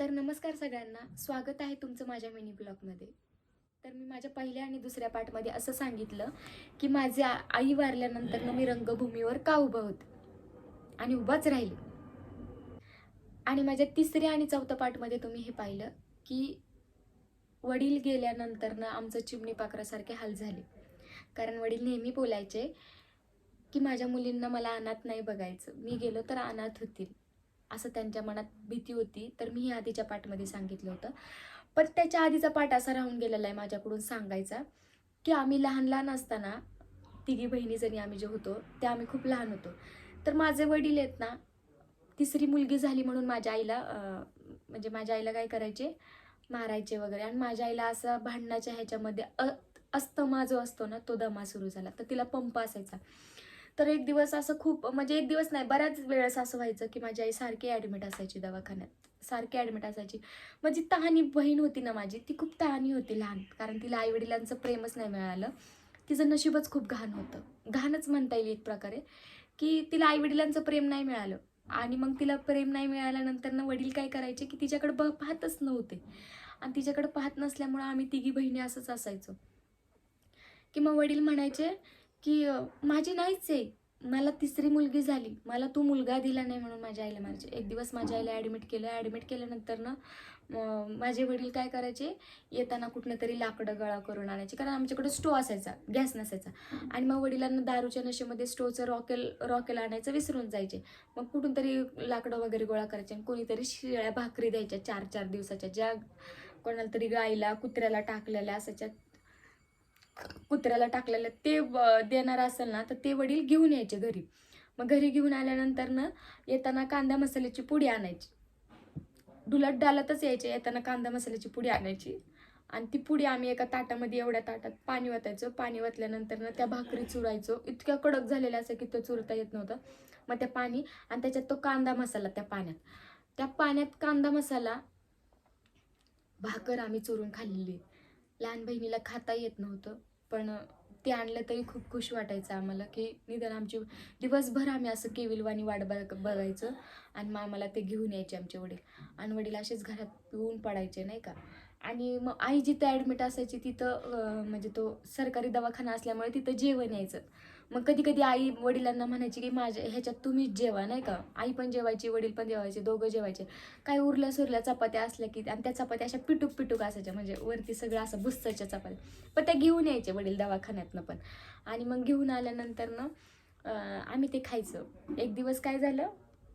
तर नमस्कार सगळ्यांना. स्वागत आहे तुमचं माझ्या मिनी ब्लॉगमध्ये. तर मी माझ्या पहिल्या आणि दुसऱ्या पार्टमध्ये असं सांगितलं की माझ्या आई वारल्यानंतर मी रंगभूमीवर का उभं होते? आणि उभाच राहिले. आणि माझ्या तिसऱ्या आणि चौथ्या पार्टमध्ये तुम्ही हे पाहिलं की वडील गेल्यानंतर ना आमचं चिमणी पाखरासारखे हाल झाले. कारण वडील नेहमी बोलायचे की माझ्या मुलींना मला अनाथ नाही बघायचं. मी गेलो तर अनाथ होतील. असं त्यांच्या मनात भीती होती तर मी हे आधीच्या पाठमध्ये सांगितलं होतं. पण त्याच्या आधीचा पाठ असा राहून गेलेला आहे माझ्याकडून सांगायचा की आम्ही लहान लहान असताना तिघी बहिणी जरी आम्ही जे होतो ते आम्ही खूप लहान होतो. तर माझे वडील आहेत ना तिसरी मुलगी झाली म्हणून माझ्या आईला म्हणजे माझ्या आईला काय करायचे मारायचे वगैरे. आणि माझ्या आईला असं भांडणाच्या ह्याच्यामध्ये अ अस्तमा जो असतो ना तो दमा सुरू झाला. तर तिला पंप असायचा. तर एक दिवस असं खूप म्हणजे एक दिवस नाही बऱ्याच वेळेस असं व्हायचं की माझी आई सारखी ॲडमिट असायची दवाखान्यात. सारखी ॲडमिट असायची. माझी तहानी बहीण होती ना माझी ती खूप तहानी होती लहान कारण तिला आईवडिलांचं प्रेमच नाही मिळालं. तिचं नशीबच खूप घाण होतं. घाणच म्हणता येईल एक प्रकारे की तिला आईवडिलांचं प्रेम नाही मिळालं. आणि मग तिला प्रेम नाही मिळाल्यानंतर ना वडील काय करायचे की तिच्याकडे ब पाहतच नव्हते. आणि तिच्याकडे पाहत नसल्यामुळं आम्ही तिघी बहिणी असंच असायचो. की मग वडील म्हणायचे की माझी नाहीच आहे. मला तिसरी मुलगी झाली. मला तू मुलगा दिला नाही म्हणून माझ्या आईला मारायचे. एक दिवस माझ्या आईला ॲडमिट केलं. ॲडमिट केल्यानंतर ना माझे वडील काय करायचे? येताना कुठनं तरी लाकडं गळा करून आणायचे. कारण आमच्याकडे स्टो असायचा. गॅस नसायचा. आणि मग वडिलांना दारूच्या नशेमध्ये स्टोचं रॉकेल रॉकेल आणायचं विसरून जायचे. मग कुठून तरी लाकडं वगैरे गोळा करायचे आणि कोणीतरी शिळ्या भाकरी द्यायच्या चार चार दिवसाच्या. ज्या कोणाला तरी गाईला कुत्र्याला टाकलेल्या असायच्या. कुत्र्याला टाकलेलं ते देणार असेल ना तर ते वडील घेऊन यायचे घरी. मग घरी घेऊन आल्यानंतर ना येताना कांदा मसाल्याची पुडी आणायची. डुलत डालतच यायचे येताना कांदा मसाल्याची पुडी आणायची. आणि ती पुडी आम्ही एका ताटामध्ये एवढ्या ताटात पाणी वतायचो. पाणी वतल्यानंतर ना त्या भाकरी चुरायचो. इतक्या कडक झालेल्या असं की तो चुरता येत नव्हतं. मग त्या पाणी आणि त्याच्यात तो कांदा मसाला त्या पाण्यात. त्या पाण्यात कांदा मसाला भाकर आम्ही चुरून खाल्लेली. लहान बहिणीला खाता येत नव्हतं. पण ते आणलं तरी खूप खुश वाटायचं आम्हाला की निदान आमची दिवसभर आम्ही असं केविलवाणी वाट बघ बघायचं आणि मग आम्हाला ते घेऊन यायचे आमचे वडील. आणि वडील असेच घरात पिऊन पडायचे नाही का? आणि मग आई जिथं ॲडमिट असायची तिथं म्हणजे तो सरकारी दवाखाना असल्यामुळे तिथं जेवण यायचं. मग कधी कधी आई वडिलांना म्हणायची की माझ्या ह्याच्यात तुम्हीच जेवा नाही का? आई पण जेवायची वडील पण जेवायचे दोघं जेवायचे. काय उरल्या सुरल्या चपात्या असल्या की आणि त्या चपात्या अशा पिटूक पिटूक असायच्या. म्हणजे वरती सगळं असं बुस्साच्या चपात्या. पण त्या घेऊन यायचे वडील दवाखान्यातनं पण. आणि मग घेऊन आल्यानंतर ना आम्ही ते खायचं. एक दिवस काय झालं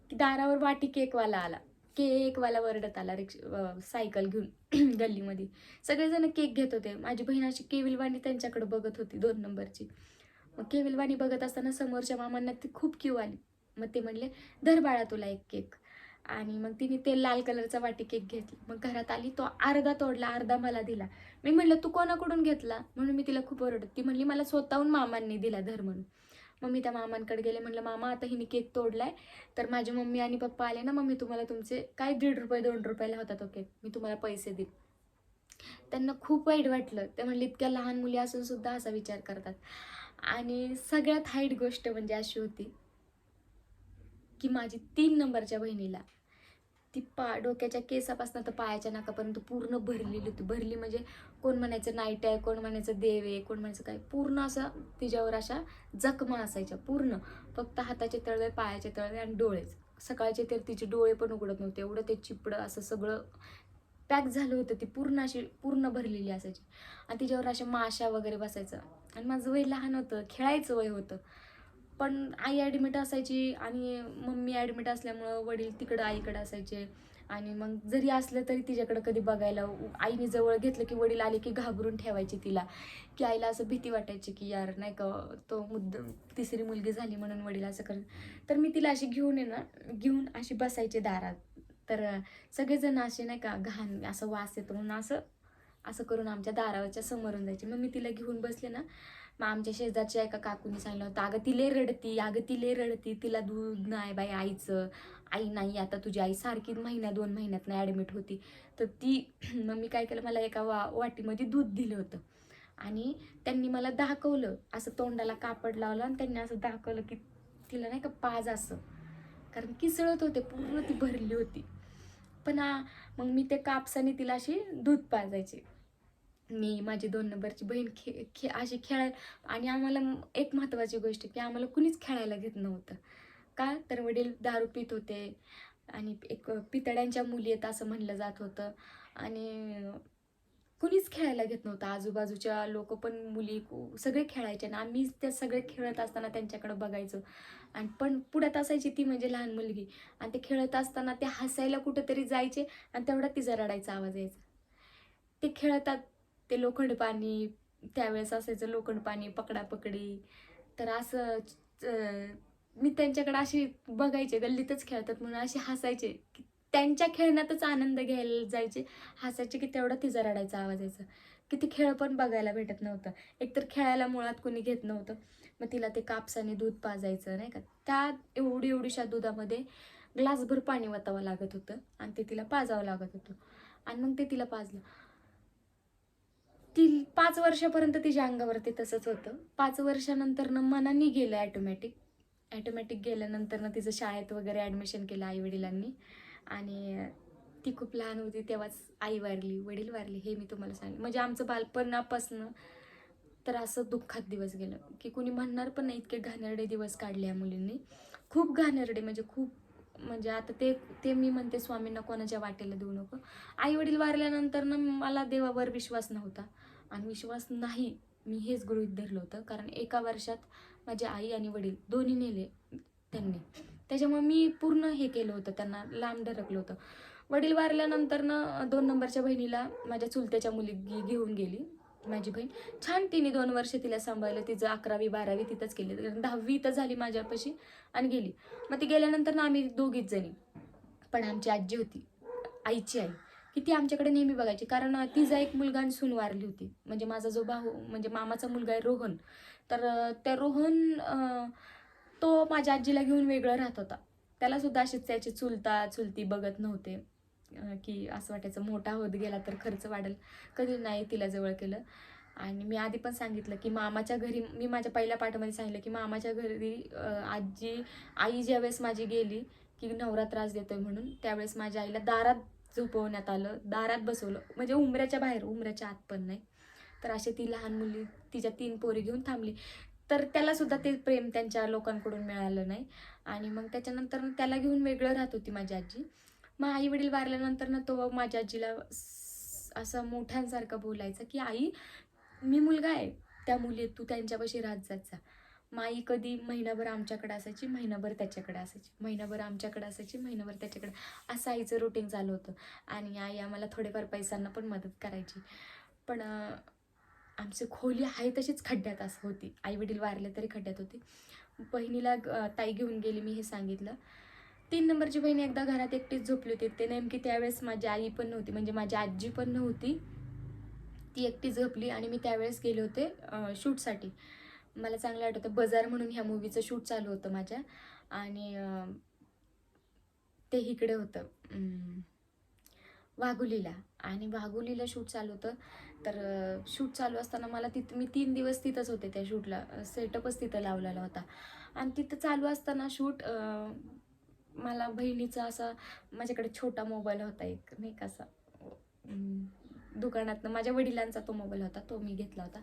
की दारावर वाटी केकवाला आला. केकवाला वरडत आला रिक्ष सायकल घेऊन गल्लीमध्ये. सगळेजण केक घेत होते. माझी बहीण अशी केविलवाणी त्यांच्याकडे बघत होती दोन नंबरची. मग केविलवाणी बघत असताना समोरच्या मामांना ती खूप क्यू आली. मग ते म्हणले धर बाळा तुला एक केक आणि मग तिने ते लाल कलरचा वाटी केक घेतला. मग घरात आली तो अर्धा तोडला अर्धा मला दिला. मी म्हणलं तू कोणाकडून घेतला? म्हणून मी तिला खूप ओरडत. ती म्हणली मला स्वतःहून मामांनी दिला धर म्हणून. मग मी त्या मामांकडे गेले म्हणलं मामा आता हिने केक तोडलाय. तर माझी मम्मी आणि पप्पा आले ना मम्मी तुम्हाला तुमचे काय दीड रुपये दोन रुपयाला होता तो केक मी तुम्हाला पैसे देईन. त्यांना खूप वाईट वाटलं. ते म्हणले इतक्या लहान मुली असून सुद्धा असा विचार करतात. आणि सगळ्यात हाईट गोष्ट म्हणजे अशी होती की माझी तीन नंबरच्या बहिणीला ती पा डोक्याच्या केसापासून तर पायाच्या नाकापर्यंत पूर्ण भरलेली होती. भरली म्हणजे कोण म्हणायचं नाईट आहे कोण म्हणायचं देव आहे कोण म्हणायचं काय पूर्ण असं तिच्यावर अशा जखमा असायच्या पूर्ण. फक्त हाताचे तळवे पायाचे तळवे आणि डोळेच. सकाळचे तर तिचे डोळे पण उघडत नव्हते एवढं ते चिपडं असं सगळं पॅक झालं होतं ती पूर्ण अशी पूर्ण भरलेली असायची. आणि तिच्यावर अशा माशा वगैरे बसायचं. आणि माझं वय लहान होतं खेळायचं वय होतं. पण आई ॲडमिट असायची आणि मम्मी ॲडमिट असल्यामुळं वडील तिकडं आईकडं असायचे. आणि मग जरी असलं तरी तिच्याकडं कधी बघायला आईने जवळ घेतलं की वडील आले की घाबरून ठेवायची तिला. की आईला असं भीती वाटायची की यार नाही का तो मुद्द तिसरी मुलगी झाली म्हणून वडील असं कर. तर मी तिला अशी घेऊन येणार ना घेऊन अशी बसायची दारात. तर सगळेजण असे नाही का घाण असं वास येतो म्हणून असं असं करून आमच्या दारावरच्या समोरून जायचे. मग मी तिला घेऊन बसले ना मग आमच्या शेजारच्या एका काकूनी सांगितलं होतं अगं ती रडती अगं ती रडती तिला दूध नाही बाई आईचं आई नाही आता तुझी आई सारखी महिन्या दोन महिन्यात नाही ॲडमिट होती. तर ती मग मी काय केलं मला एका वा वाटीमध्ये दूध दिलं होतं. आणि त्यांनी मला दाखवलं असं तोंडाला कापड लावलं आणि त्यांनी असं दाखवलं की तिला नाही का पाज असं कारण किसळत होते पूर्ण ती भरली होती. पण हा मग मी ते कापसाने तिला अशी दूध पाजायचे. मी माझी दोन नंबरची बहीण खे खे अशी खेळाय आणि आम्हाला एक महत्त्वाची गोष्ट की आम्हाला कुणीच खेळायला घेत नव्हतं. का? तर वडील दारू पित होते. आणि एक पितळ्यांच्या मुली आहेत असं म्हणलं जात होतं. आणि कुणीच खेळायला घेत नव्हतं. आजूबाजूच्या लोक पण मुली सगळे खेळायचे ना. आम्ही त्या सगळे खेळत असताना त्यांच्याकडे बघायचो. आणि पण पुढ्यात असायची ती म्हणजे लहान मुलगी. आणि ते खेळत असताना ते हसायला कुठंतरी जायचे आणि तेवढा तिचा रडायचा आवाज यायचा. ते खेळतात ते लोखंड पाणी त्यावेळेस असायचं लोखंड पाणी पकडापकडी. तर असं मी त्यांच्याकडे अशी बघायचे गल्लीतच खेळतात म्हणून अशी हसायचे की त्यांच्या खेळण्यातच आनंद घ्यायला जायचे. हसायचे की तेवढा तिचा रडायचा आवाज यायचा. की ती खेळ पण बघायला भेटत नव्हतं. एकतर खेळायला मुळात कोणी घेत नव्हतं. मग तिला ते कापसाने दूध पाजायचं नाही का? त्या एवढी एवढीशा दुधामध्ये ग्लासभर पाणी वतावं लागत होतं आणि ते तिला पाजावं लागत होतं. आणि मग ते तिला पाजलं. ती पाच वर्षापर्यंत तिच्या अंगावरती तसंच होतं. पाच वर्षानंतरनं मनाने गेलं ॲटोमॅटिक ॲटोमॅटिक गेल्यानंतर ना तिचं शाळेत वगैरे ॲडमिशन केलं आईवडिलांनी. आणि ती खूप लहान होती तेव्हाच आई वारली वडील वारले हे मी तुम्हाला सांगेन. म्हणजे आमचं बालपणापासनं तर असं दुःखात दिवस गेलं. की कुणी म्हणणार पण नाही इतके घाणेरडे दिवस काढले या मुलींनी. खूप घाणेरडे म्हणजे खूप म्हणजे आता ते ते मी म्हणते स्वामींना कोणाच्या वाटेला देऊ नको. आई वडील वारल्यानंतर ना मला देवावर विश्वास नव्हता. आणि विश्वास नाही मी हेच गृहीत धरलं होतं. कारण एका वर्षात माझी आई आणि वडील दोन्ही नेले त्यांनी. त्याच्यामुळे मी पूर्ण हे केलं होतं त्यांना लांब ढरकलं होतं. वडील वारल्यानंतर ना दोन नंबरच्या बहिणीला माझ्या चुलत्याच्या मुलगी घेऊन गेली माझी बहीण. छान तिने दोन वर्ष तिला सांभाळलं तिचं अकरावी बारावी तिथंच केली कारण दहावी तर झाली माझ्यापाशी आणि गेली. मग ती गेल्यानंतर ना आम्ही दोघीच जणी. पण आमची आजी होती आईची आई की ती आमच्याकडे नेहमी बघायची. कारण तिचा एक मुलगा आणि सून वारली होती. म्हणजे माझा जो भाऊ म्हणजे मामाचा मुलगा आहे रोहन. तर त्या रोहन तो माझ्या आजीला घेऊन वेगळं राहत होता. त्याला सुद्धा अशीच त्याची चुलता चुलती बघत नव्हते. की असं वाटायचं मोठा होत गेला तर खर्च वाढेल. कधी नाही तिला जवळ केलं. आणि मी आधी पण सांगितलं की मामाच्या घरी मी माझ्या पहिल्या पाठामध्ये सांगितलं की मामाच्या घरी आजी आई ज्यावेळेस माझी गेली की नवरा त्रास देतोय म्हणून त्यावेळेस माझ्या आईला दारात झोपवण्यात आलं. दारात बसवलं. म्हणजे उमऱ्याच्या बाहेर उमऱ्याच्या आत पण नाही. तर असे ती लहान मुली तिच्या तीन पोरी घेऊन थांबली. तर त्याला सुद्धा ते प्रेम त्यांच्या लोकांकडून मिळालं नाही. आणि मग त्याच्यानंतर त्याला घेऊन वेगळं राहत होती माझी आजी. मग आई वडील वारल्यानंतर ना तो माझ्या आजीला असं मोठ्यांसारखं बोलायचा की आई मी मुलगा आहे. त्या मुली तू त्यांच्यापाशी राहत जात जा. मग आई कधी महिनाभर आमच्याकडे असायची महिनाभर त्याच्याकडे असायची महिनाभर आमच्याकडे असायची महिनाभर त्याच्याकडे. असं आईचं रुटीन चालू होतं. आणि आई आम्हाला थोडेफार पैशांना पण मदत करायची. पण आमची खोली आहे तशीच खड्ड्यात असं होती. आई वडील वारले तरी खड्ड्यात होती. बहिणीला ताई घेऊन गेली मी हे सांगितलं. तीन नंबरची बहीण एकदा घरात एकटीच झोपली होती. ते नेमकी त्यावेळेस माझी आई पण नव्हती. म्हणजे माझी आजी पण नव्हती. ती एकटी झोपली आणि मी त्यावेळेस गेले होते शूटसाठी. मला चांगलं आठवतं बजार म्हणून ह्या मूवीचं शूट चालू होतं माझ्या. आणि ते इकडे होतं. वाघुलीला. आणि वाघुलीला शूट चालू होतं. तर शूट चालू असताना मला तिथं मी तीन दिवस तिथंच होते त्या शूटला. सेटअपच तिथं लावलेला होता. आणि तिथं चालू असताना शूट मला बहिणीचा असा माझ्याकडे छोटा मोबाईल होता एक नाही का असा दुकानातनं माझ्या वडिलांचा तो मोबाईल होता तो मी घेतला होता.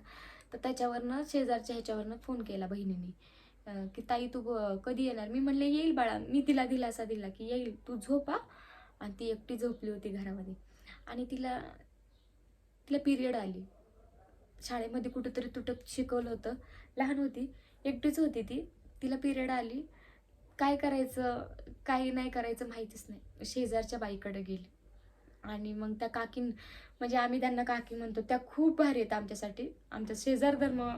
तर त्याच्यावरनं शेजारच्या ह्याच्यावरनं फोन केला बहिणीने की ताई तू ब- कधी येणार? मी म्हणले येईल बाळा. मी तिला दिलासा दिला की येईल तू झोपा आणि ती एकटी झोपली होती घरामध्ये. आणि तिला तिला पिरियड आली. शाळेमध्ये कुठंतरी तुटक शिकवलं होतं. लहान होती एकटीच होती ती. तिला पिरियड आली. काय करायचं काही नाही करायचं माहितीच नाही. शेजारच्या बाईकडे गेली. आणि मग त्या काकीन म्हणजे आम्ही त्यांना काकी म्हणतो त्या खूप भारी आहेत आमच्यासाठी. आमचा शेजार धर्म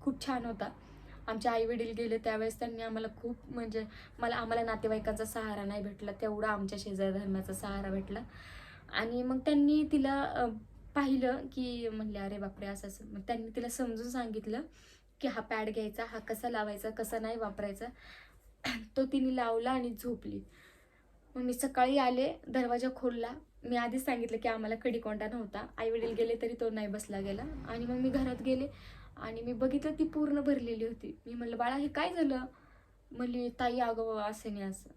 खूप छान होता. आमचे आई वडील गेले त्यावेळेस त्यांनी आम्हाला खूप म्हणजे मला आम्हाला नातेवाईकांचा सहारा नाही भेटला तेवढा आमच्या शेजार धर्माचा सहारा भेटला. आणि मग त्यांनी तिला पाहिलं की म्हणले अरे बापरे असं असं. मग त्यांनी तिला समजून सांगितलं की हा पॅड घ्यायचा हा कसा लावायचा कसा नाही वापरायचा. तो तिने लावला आणि झोपली. मग मी सकाळी आले दरवाजा खोलला. मी आधीच सांगितलं की आम्हाला कडीकोंडा नव्हता. आई वडील गेले तरी तो नाही बसला गेला. आणि मग मी घरात गेले. आणि मी बघितलं ती पूर्ण भरलेली होती. मी म्हणलं बाळा हे काय झालं? म्हणली ताई अगं असं नाही असं.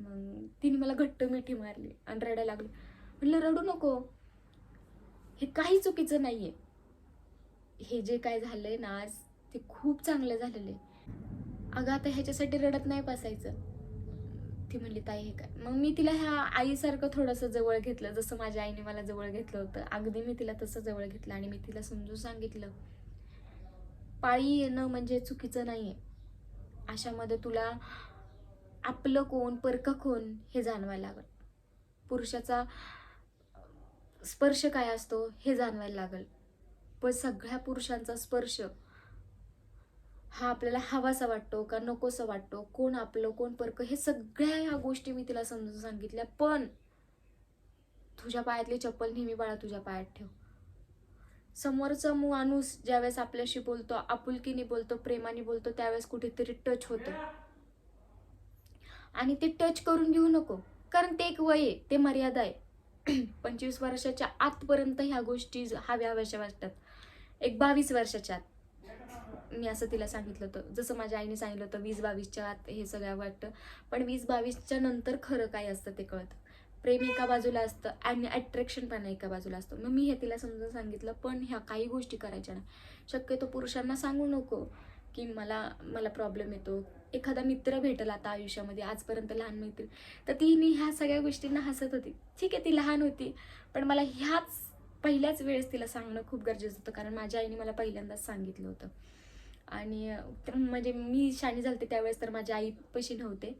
मग तिने मला घट्ट मिठी मारली आणि रडायला लागली. म्हणलं रडू नको. हे काही चुकीचं नाही आहे हे जे काय झालंय ना आज ते खूप चांगलं झालेलं आहे. अगं आता ह्याच्यासाठी रडत नाही बसायचं. ती म्हणली ताई हे काय? मग मी तिला ह्या आईसारखं थोडंसं जवळ घेतलं. जसं माझ्या आईने मला जवळ घेतलं होतं. अगदी मी तिला तसं जवळ घेतलं आणि मी तिला समजून सांगितलं. पाळी येणं म्हणजे चुकीचं नाही आहे अशामध्ये तुला आपलं कोण परकं कोण हे जाणवायला लागल. पुरुषाचा स्पर्श काय असतो हे जाणवायला लागल. पण सगळ्या पुरुषांचा स्पर्श हा आपल्याला हवासा वाटतो का नकोसा वाटतो? कोण आपलं कोण परकं? हे सगळ्या ह्या गोष्टी मी तिला समजून सांगितल्या. पण तुझ्या पायातली चप्पल नेहमी बाळा तुझ्या पायात ठेव. समोरचा माणूस ज्यावेळेस आपल्याशी बोलतो आपुलकीने बोलतो प्रेमाने बोलतो त्यावेळेस कुठेतरी टच होतं. आणि ते टच करून घेऊ नको. कारण ते एक वय आहे ते मर्यादा आहे. पंचवीस वर्षाच्या आतपर्यंत ह्या गोष्टी हव्या हव्याशा वाटतात. एक बावीस वर्षाच्या आत. मी असं तिला सांगितलं होतं. जसं माझ्या आईने सांगितलं होतं वीस बावीसच्या आत हे सगळं वाटतं. पण वीस बावीसच्या नंतर खरं काय असतं ते कळतं. प्रेम एका बाजूला असतं आणि अट्रॅक्शन पण एका बाजूला असतं. मग मी हे तिला समजून सांगितलं पण ह्या काही गोष्टी करायच्या नाही शक्यतो पुरुषांना सांगू नको की मला मला प्रॉब्लेम येतो. एखादा मित्र भेटला आता आयुष्यामध्ये आजपर्यंत लहान मैत्री तर तिने ह्या सगळ्या गोष्टींना हसत होती. ठीक आहे ती लहान होती पण मला ह्याच पहिल्याच वेळेस तिला सांगणं खूप गरजेचं होतं कारण माझ्या आईने मला पहिल्यांदाच सांगितलं होतं. आणि म्हणजे मी शाणी झालते त्यावेळेस तर माझ्या आई पशी नव्हते.